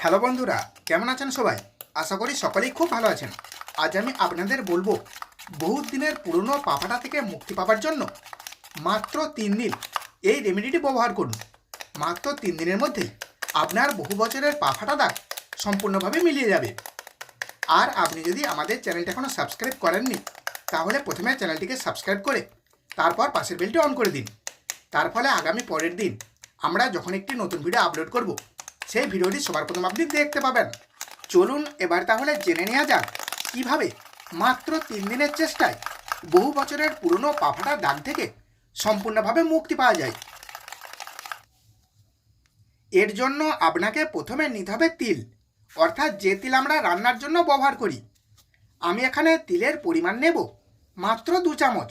Hello বন্ধুরা, কেমন আছেন সবাই? আশা করি সকলেই খুব ভালো আছেন। আজ আমি আপনাদের বলব বহু দিনের পুরনো পাফাটা থেকে মুক্তি পাওয়ার জন্য মাত্র তিন দিন এই রেমেডিটি ব্যবহার করুন। মাত্র তিন দিনের মধ্যেই আপনার বহু বছরের পাফাটা দাগ সম্পূর্ণভাবে মিলিয়ে যাবে। আর আপনি যদি আমাদের চ্যানেলটা এখনও সাবস্ক্রাইব করেননি, তাহলে প্রথমে চ্যানেলটিকে সাবস্ক্রাইব করে তারপর পাশের বেলটি অন করে দিন। তার ফলে আগামী পরের দিন আমরা যখন একটি নতুন ভিডিও আপলোড করব সেই ভিডিওটি সবার প্রথম আপনি দেখতে পাবেন। চলুন এবার তাহলে জেনে নেওয়া যাক কীভাবে মাত্র তিন দিনের চেষ্টায় বহু বছরের পুরনো পাফাটা দাগ থেকে সম্পূর্ণভাবে মুক্তি পাওয়া যায়। এর জন্য আপনাকে প্রথমে নিতে হবে তিল। অর্থাৎ যে তিল আমরা রান্নার জন্য ব্যবহার করি। আমি এখানে তিলের পরিমাণ নেব মাত্র দু চামচ।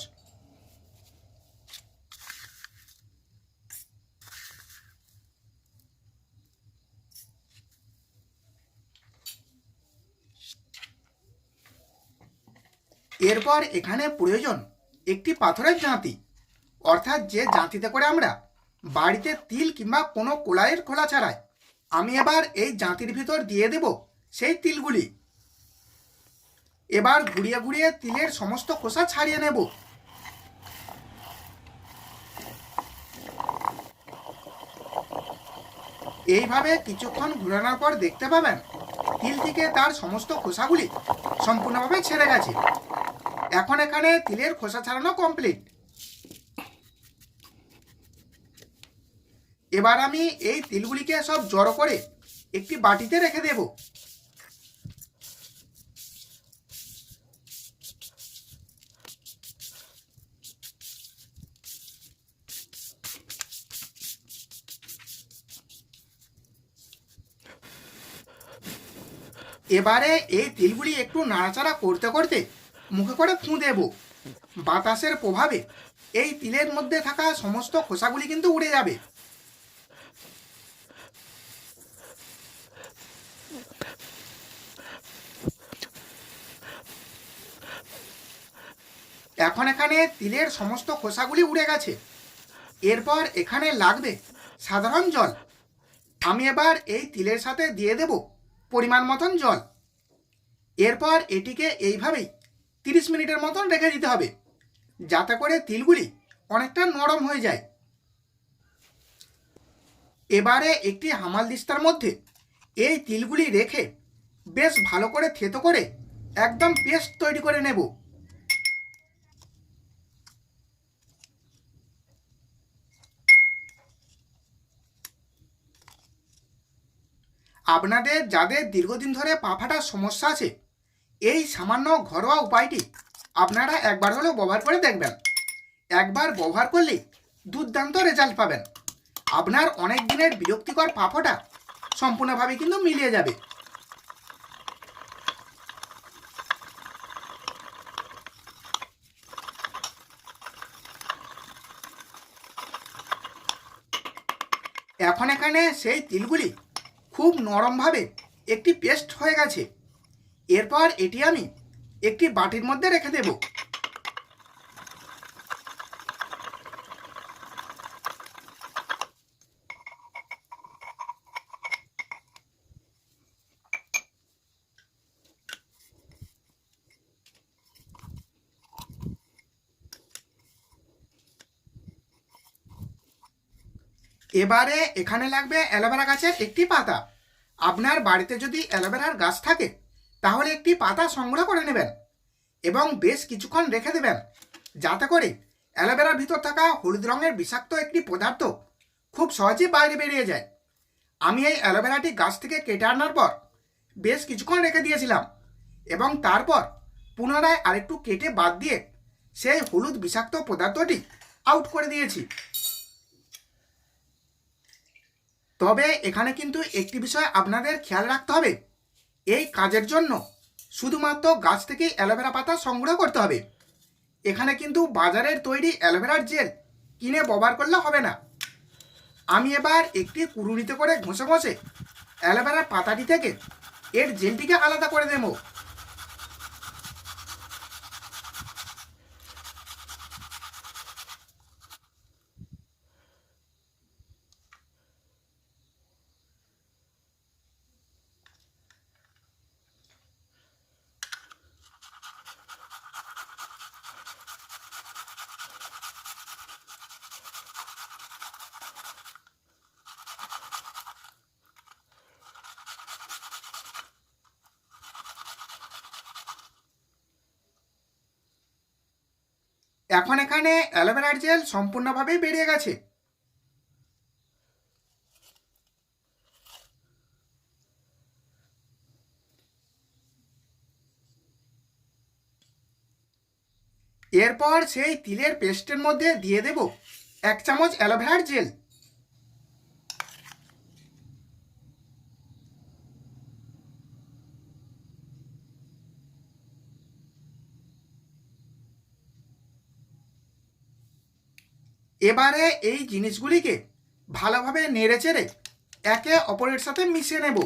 এরপর এখানে প্রয়োজন একটি পাথরের জাঁতি। অর্থাৎ যে জাঁতিতে করে আমরা বাড়িতে তিল কিংবা কোনো কোলাইয়ের খোলা ছাড়াই, আমি এবার এই জাঁতির ভিতর দিয়ে দেব সেই তিলগুলি। এবার ঘুরিয়ে ঘুরিয়ে তিলের সমস্ত খোসা ছাড়িয়ে নেব। এইভাবে কিছুক্ষণ ঘুরানোর পর দেখতে পাবেন তিল থেকে তার সমস্ত খোসাগুলি সম্পূর্ণভাবে ছেড়ে গেছে। এখন এখানে তিলের খোসা ছাড়ানো কমপ্লিট এবার আমি এই তিলগুলিকে সব জড়ো করে একটি বাটিতে রেখে দেব। এবারে এই তিলগুলি একটু নাড়াচাড়া করতে করতে মুখে করে ফুঁ দেব বাতাসের প্রভাবে এই তিলের মধ্যে থাকা সমস্ত খোসাগুলি কিন্তু উড়ে যাবে। এখন এখানে তিলের সমস্ত খোসাগুলি উড়ে গেছে। এরপর এখানে লাগবে সাধারণ জল। আমি এবার এই তিলের সাথে দিয়ে দেব পরিমাণ মতন জল। এরপর এটিকে এইভাবেই তিরিশ মিনিটের মতন রেখে দিতে হবে, যাতে করে তিলগুলি অনেকটা নরম হয়ে যায়। এবারে একটি হামাল দিস্তার মধ্যে এই তিলগুলি রেখে বেশ ভালো করে থেতো করে একদম পেস্ট তৈরি করে নেব। আপনাদের যাদের দীর্ঘদিন ধরে পা ফাটার সমস্যা আছে, এই সামান্য ঘরোয়া উপায়টি আপনারা একবার হলেও ব্যবহার করে দেখবেন। একবার ব্যবহার করলেই দুর্দান্ত রেজাল্ট পাবেন। আপনার অনেক দিনের বিরক্তিকর পাফোটা সম্পূর্ণভাবে কিন্তু মিলিয়ে যাবে। এখন এখানে সেই তিলগুলি খুব নরমভাবে একটি পেস্ট হয়ে গেছে। এরপর এটি আমি একটি বাটির মধ্যে রেখে দেব। এবারে এখানে লাগবে অ্যালোভেরা গাছের একটি পাতা। আপনার বাড়িতে যদি অ্যালোভেরার গাছ থাকে, তাহলে একটি পাতা সংগ্রহ করে নেবেন এবং বেশ কিছুক্ষণ রেখে দেবেন। যাতে করে অ্যালোভেরার ভিতর থাকা হলুদ রঙের বিষাক্ত একটি পদার্থ খুব সহজেই বাইরে বেরিয়ে যায়। আমি এই অ্যালোভেরাটি গাছ থেকে কেটে আনার পর বেশ কিছুক্ষণ রেখে দিয়েছিলাম এবং তারপর পুনরায় আরেকটু কেটে বাদ দিয়ে সেই হলুদ বিষাক্ত পদার্থটি আউট করে দিয়েছি। তবে এখানে কিন্তু একটি বিষয় আপনাদের খেয়াল রাখতে হবে। এই কাজের জন্য শুধুমাত্র গাছ থেকে অ্যালোভেরা পাতা সংগ্রহ করতে হবে। এখানে কিন্তু বাজারের তৈরি অ্যালোভেরার জেল কিনে ব্যবহার করলে হবে না। আমি এবার একটি কুড়ুনিতে করে ঘষে ঘষে অ্যালোভেরার পাতাটি থেকে এর জেলটিকে আলাদা করে দেবো। এখন এখানে অ্যালোভেরার জেল সম্পূর্ণভাবেই বেরিয়ে গেছে। এরপর সেই তিলের পেস্টের মধ্যে দিয়ে দেব এক চামচ অ্যালোভেরার জেল। এবারে এই জিনিসগুলিকে ভালোভাবে নেড়ে চেড়ে একে অপরের সাথে মিশিয়ে নেব।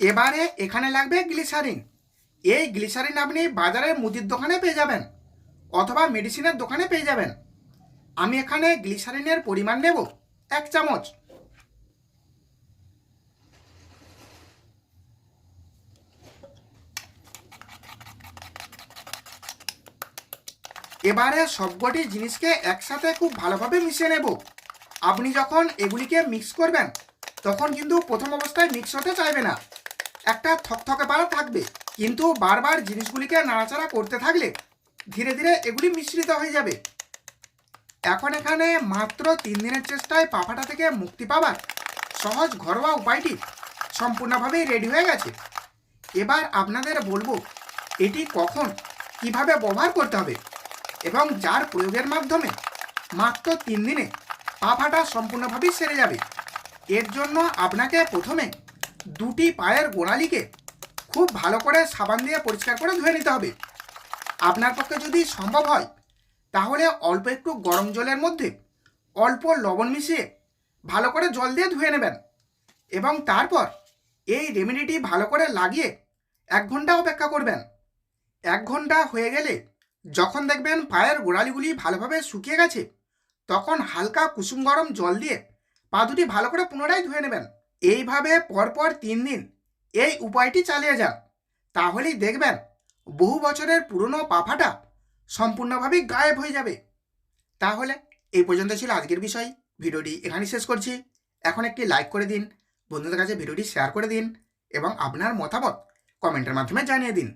এবারে এখানে লাগবে গ্লিসারিন। এই গ্লিসারিন আপনি বাজারের মুদির দোকানে পেয়ে যাবেন, অথবা মেডিসিনের দোকানে পেয়ে যাবেন। আমি এখানে গ্লিসারিনের পরিমাণ নেব এক চামচ। এবারে সবকটি জিনিসকে একসাথে খুব ভালোভাবে মিশিয়ে নেব। আপনি যখন এগুলিকে মিক্স করবেন, তখন কিন্তু প্রথম অবস্থায় মিক্স হতে চাইবে না। একটা থকথকে পাড়া থাকবে। কিন্তু বারবার জিনিসগুলিকে নাড়াচাড়া করতে থাকলে ধীরে ধীরে এগুলি মিশ্রিত হয়ে যাবে। এখন এখানে মাত্র তিন দিনের চেষ্টায় পাফাটা থেকে মুক্তি পাবার সহজ ঘরোয়া উপায়টি সম্পূর্ণভাবেই রেডি হয়ে গেছে। এবার আপনাদের বলব, এটি কখন, কীভাবে ব্যবহার করতে হবে এবং যার প্রয়োগের মাধ্যমে মাত্র তিন দিনে পা ফাটা সম্পূর্ণভাবেই সেরে যাবে। এর জন্য আপনাকে প্রথমে দুটি পায়ের গোড়ালিকে খুব ভালো করে সাবান দিয়ে পরিষ্কার করে ধুয়ে নিতে হবে। আপনার পক্ষে যদি সম্ভব হয়, তাহলে অল্প একটু গরম জলের মধ্যে অল্প লবণ মিশিয়ে ভালো করে জল দিয়ে ধুয়ে নেবেন এবং তারপর এই রেমেডিটি ভালো করে লাগিয়ে এক ঘণ্টা অপেক্ষা করবেন। এক ঘণ্টা হয়ে গেলে যখন দেখবেন পায়ের গোড়ালিগুলি ভালোভাবে শুকিয়ে গেছে, তখন হালকা কুসুম গরম জল দিয়ে পা দুটি ভালো করে পুনরায় ধুয়ে নেবেন। এইভাবে পরপর তিন দিন এই উপায়টি চালিয়ে যান। তাহলেই দেখবেন বহু বছরের পুরনো পাফাটা সম্পূর্ণভাবে গায়েব হয়ে যাবে। তাহলে এই পর্যন্ত ছিল আজকের বিষয়। ভিডিওটি এখানে শেষ করছি। এখন একটি লাইক করে দিন, বন্ধুদের কাছে ভিডিওটি শেয়ার করে দিন এবং আপনার মতামত কমেন্টের মাধ্যমে জানিয়ে দিন।